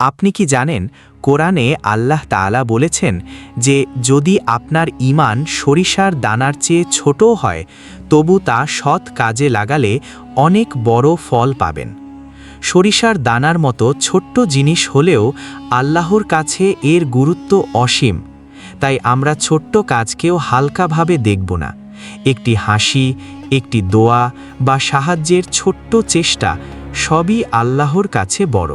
আপনি কি জানেন, কোরআনে আল্লাহ তাআলা বলেছেন যে, যদি আপনার ঈমান সরিষার দানার চেয়ে ছোটও হয়, তবু তা সৎ কাজে লাগালে অনেক বড় ফল পাবেন। সরিষার দানার মতো ছোট্ট জিনিস হলেও আল্লাহর কাছে এর গুরুত্ব অসীম। তাই আমরা ছোট্ট কাজকেও হালকাভাবে দেখব না। একটি হাসি, একটি দোয়া বা সাহায্যের ছোট্ট চেষ্টা সবই আল্লাহর কাছে বড়।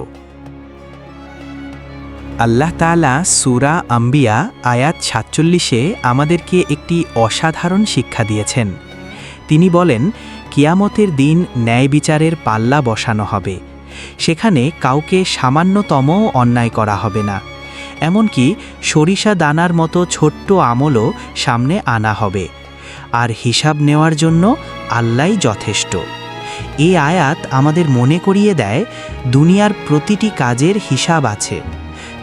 আল্লাহ তালা সুরা আম্বিয়া, আয়াত সাতচল্লিশে আমাদেরকে একটি অসাধারণ শিক্ষা দিয়েছেন। তিনি বলেন, কিয়ামতের দিন ন্যায় বিচারের পাল্লা বসানো হবে। সেখানে কাউকে সামান্যতমও অন্যায় করা হবে না। এমনকি সরিষা দানার মতো ছোট্ট আমলও সামনে আনা হবে। আর হিসাব নেওয়ার জন্য আল্লাই যথেষ্ট। এই আয়াত আমাদের মনে করিয়ে দেয়, দুনিয়ার প্রতিটি কাজের হিসাব আছে।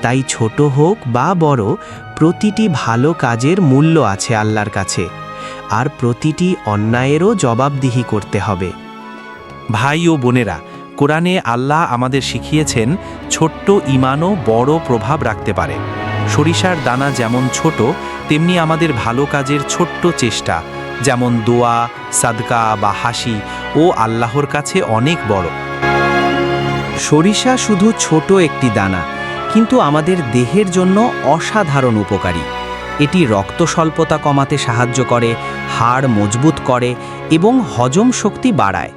তাই ছোট হোক বা বড়, প্রতিটি ভালো কাজের মূল্য আছে আল্লাহর কাছে, আর প্রতিটি অন্যায়েরও জবাবদিহি করতে হবে। ভাই ও বোনেরা, কোরআনে আল্লাহ আমাদের শিখিয়েছেন, ছোট্ট ইমানও বড় প্রভাব রাখতে পারে। সরিষার দানা যেমন ছোট, তেমনি আমাদের ভালো কাজের ছোট্ট চেষ্টা, যেমন দোয়া, সাদকা বা হাসি, ও আল্লাহর কাছে অনেক বড়। সরিষা শুধু ছোট একটি দানা কিন্তু আমাদের দেহের জন্য অসাধারণ উপকারী। এটি রক্ত স্বল্পতা কমাতে সাহায্য করে, হাড় মজবুত করে এবং হজম শক্তি বাড়ায়।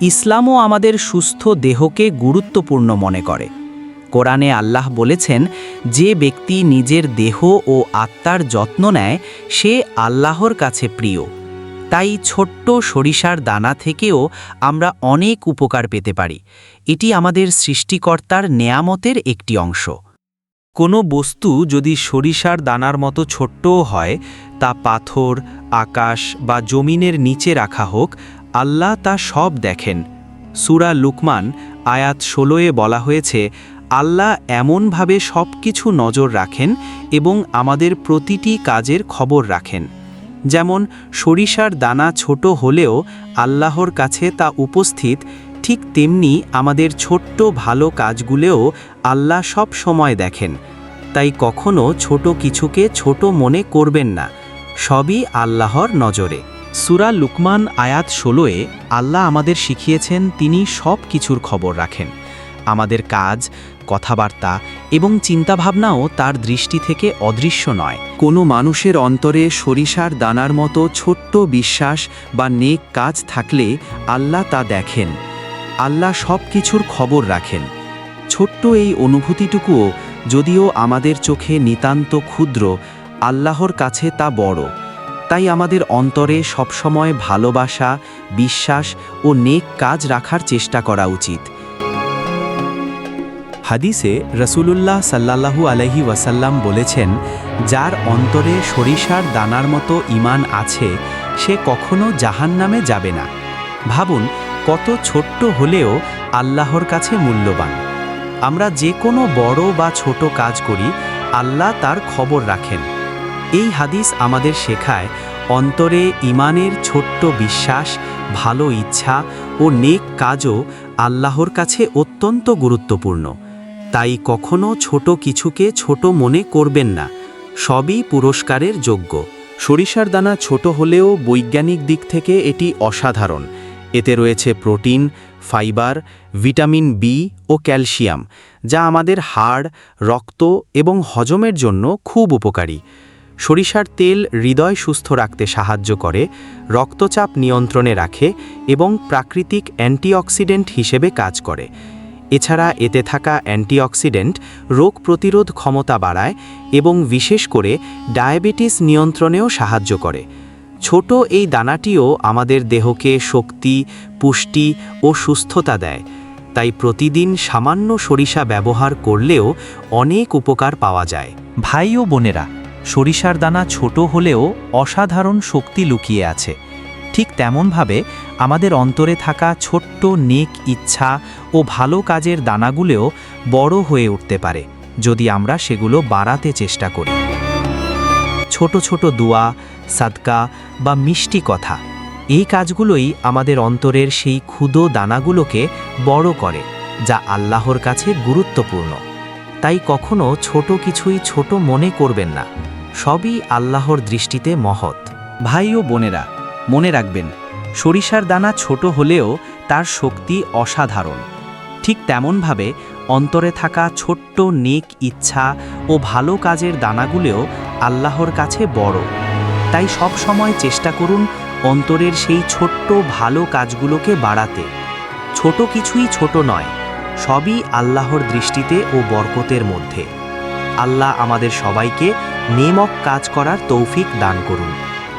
ইসলামও আমাদের সুস্থ দেহকে গুরুত্বপূর্ণ মনে করে। কোরআনে আল্লাহ বলেছেন, যে ব্যক্তি নিজের দেহ ও আত্মার যত্ন নেয়, সে আল্লাহর কাছে প্রিয়। তাই ছোট্ট সরিষার দানা থেকেও আমরা অনেক উপকার পেতে পারি। এটি আমাদের সৃষ্টিকর্তার নেয়ামতের একটি অংশ। কোনো বস্তু যদি সরিষার দানার মতো ছোট্টও হয়, তা পাথর, আকাশ বা জমিনের নিচে রাখা হোক, আল্লাহ তা সব দেখেন। সুরা লুকমান, আয়াত ষোলোয়ে বলা হয়েছে, আল্লাহ এমনভাবে সব কিছু নজর রাখেন এবং আমাদের প্রতিটি কাজের খবর রাখেন। যেমন সরিষার দানা ছোট হলেও আল্লাহর কাছে তা উপস্থিত, ঠিক তেমনি আমাদের ছোট্ট ভালো কাজগুলোও আল্লাহ সব সময় দেখেন। তাই কখনো ছোট কিছুকে ছোট মনে করবেন না। সবই আল্লাহর নজরে। সুরা লুকমান আয়াত ষোলোয়ে আল্লাহ আমাদের শিখিয়েছেন, তিনি সব কিছুর খবর রাখেন। আমাদের কাজ, কথাবার্তা এবং চিন্তাভাবনাও তার দৃষ্টি থেকে অদৃশ্য নয়। কোনো মানুষের অন্তরে সরিষার দানার মতো ছোট্ট বিশ্বাস বা নেক কাজ থাকলে আল্লাহ তা দেখেন। আল্লাহ সব কিছুর খবর রাখেন। ছোট্ট এই অনুভূতিটুকুও যদিও আমাদের চোখে নিতান্ত ক্ষুদ্র, আল্লাহর কাছে তা বড়। তাই আমাদের অন্তরে সবসময় ভালোবাসা, বিশ্বাস ও নেক কাজ রাখার চেষ্টা করা উচিত। হাদিসে রসুলুল্লাহ সাল্লাল্লাহু আলহি ওয়াসাল্লাম বলেছেন, যার অন্তরে সরিষার দানার মতো ইমান আছে, সে কখনো জাহান্নামে যাবে না। ভাবুন, কত ছোট্ট হলেও আল্লাহর কাছে মূল্যবান। আমরা যে কোনো বড় বা ছোট কাজ করি, আল্লাহ তার খবর রাখেন। এই হাদিস আমাদের শেখায়, অন্তরে ইমানের ছোট্ট বিশ্বাস, ভালো ইচ্ছা ও নেক কাজও আল্লাহর কাছে অত্যন্ত গুরুত্বপূর্ণ। তাই কখনো ছোট কিছুকে ছোট মনে করবেন না। সবই পুরস্কারের যোগ্য। সরিষার দানা ছোট হলেও বৈজ্ঞানিক দিক থেকে এটি অসাধারণ। এতে রয়েছে প্রোটিন, ফাইবার, ভিটামিন বি ও ক্যালসিয়াম, যা আমাদের হাড়, রক্ত এবং হজমের জন্য খুব উপকারী। সরিষার তেল হৃদয় সুস্থ রাখতে সাহায্য করে, রক্তচাপ নিয়ন্ত্রণে রাখে এবং প্রাকৃতিক অ্যান্টিঅক্সিডেন্ট হিসেবে কাজ করে। এছাড়া এতে থাকা অ্যান্টিঅক্সিডেন্ট, রোগ প্রতিরোধ ক্ষমতা বাড়ায় এবং বিশেষ করে ডায়াবেটিস নিয়ন্ত্রণেও সাহায্য করে। ছোট এই দানাটিও আমাদের দেহকে শক্তি, পুষ্টি ও সুস্থতা দেয়। তাই প্রতিদিন সামান্য সরিষা ব্যবহার করলেও অনেক উপকার পাওয়া যায়। ভাই ও বোনেরা, সরিষার দানা ছোট হলেও অসাধারণ শক্তি লুকিয়ে আছে। ঠিক তেমনভাবে আমাদের অন্তরে থাকা ছোট্ট নেক ইচ্ছা ও ভালো কাজের দানাগুলোও বড় হয়ে উঠতে পারে যদি আমরা সেগুলো বাড়াতে চেষ্টা করি। ছোট ছোট দোয়া, সাদকা বা মিষ্টি কথা, এই কাজগুলোই আমাদের অন্তরের সেই ক্ষুদো দানাগুলোকে বড় করে, যা আল্লাহর কাছে গুরুত্বপূর্ণ। তাই কখনো ছোট কিছুই ছোট মনে করবেন না। সবই আল্লাহর দৃষ্টিতে মহৎ। ভাই ও বোনেরা মনে রাখবেন, সরিষার দানা ছোট হলেও তার শক্তি অসাধারণ। ঠিক তেমনভাবে অন্তরে থাকা ছোট্ট নেক ইচ্ছা ও ভালো কাজের দানাগুলোও আল্লাহর কাছে বড়। তাই সব সময় চেষ্টা করুন অন্তরের সেই ছোট্ট ভালো কাজগুলোকে বাড়াতে। ছোট কিছুই ছোট নয়, সবই আল্লাহর দৃষ্টিতে ও বরকতের মধ্যে। আল্লাহ আমাদের সবাইকে নেমক কাজ করার তৌফিক দান করুন।